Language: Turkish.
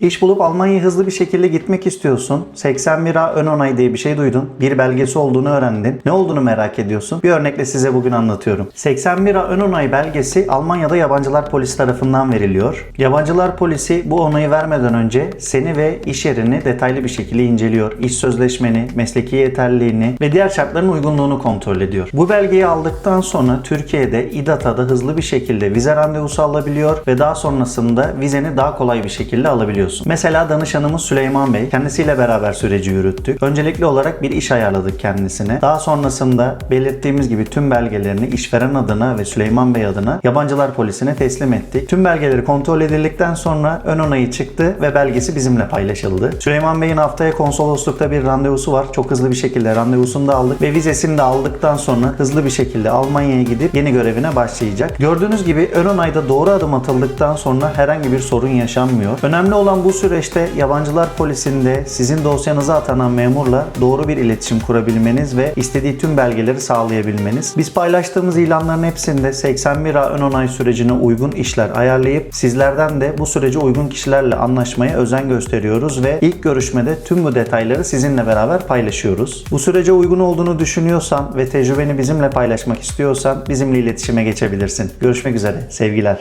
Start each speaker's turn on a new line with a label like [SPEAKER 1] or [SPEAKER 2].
[SPEAKER 1] İş bulup Almanya'ya hızlı bir şekilde gitmek istiyorsun. 81 A ön onay diye bir şey duydun. Bir belgesi olduğunu öğrendin. Ne olduğunu merak ediyorsun. Bir örnekle size bugün anlatıyorum. 81 A ön onay belgesi Almanya'da yabancılar polisi tarafından veriliyor. Yabancılar polisi bu onayı vermeden önce seni ve iş yerini detaylı bir şekilde inceliyor. İş sözleşmeni, mesleki yeterliliğini ve diğer şartların uygunluğunu kontrol ediyor. Bu belgeyi aldıktan sonra Türkiye'de İDATA'da hızlı bir şekilde vize randevusu alabiliyor ve daha sonrasında vizeni daha kolay bir şekilde alabiliyorsun. Mesela danışanımız Süleyman Bey. Kendisiyle beraber süreci yürüttük. Öncelikli olarak bir iş ayarladık kendisine. Daha sonrasında belirttiğimiz gibi tüm belgelerini işveren adına ve Süleyman Bey adına yabancılar polisine teslim ettik. Tüm belgeleri kontrol edildikten sonra ön onayı çıktı ve belgesi bizimle paylaşıldı. Süleyman Bey'in haftaya konsoloslukta bir randevusu var. Çok hızlı bir şekilde randevusunu da aldık ve vizesini de aldıktan sonra hızlı bir şekilde Almanya'ya gidip yeni görevine başlayacak. Gördüğünüz gibi ön onayda doğru adım atıldıktan sonra herhangi bir sorun yaşanmıyor. Önemli olan bu süreçte yabancılar polisinde sizin dosyanıza atanan memurla doğru bir iletişim kurabilmeniz ve istediği tüm belgeleri sağlayabilmeniz. Biz paylaştığımız ilanların hepsinde 81 A ön onay sürecine uygun işler ayarlayıp sizlerden de bu sürece uygun kişilerle anlaşmaya özen gösteriyoruz ve ilk görüşmede tüm bu detayları sizinle beraber paylaşıyoruz. Bu sürece uygun olduğunu düşünüyorsan ve tecrübeni bizimle paylaşmak istiyorsan bizimle iletişime geçebilirsin. Görüşmek üzere. Sevgiler.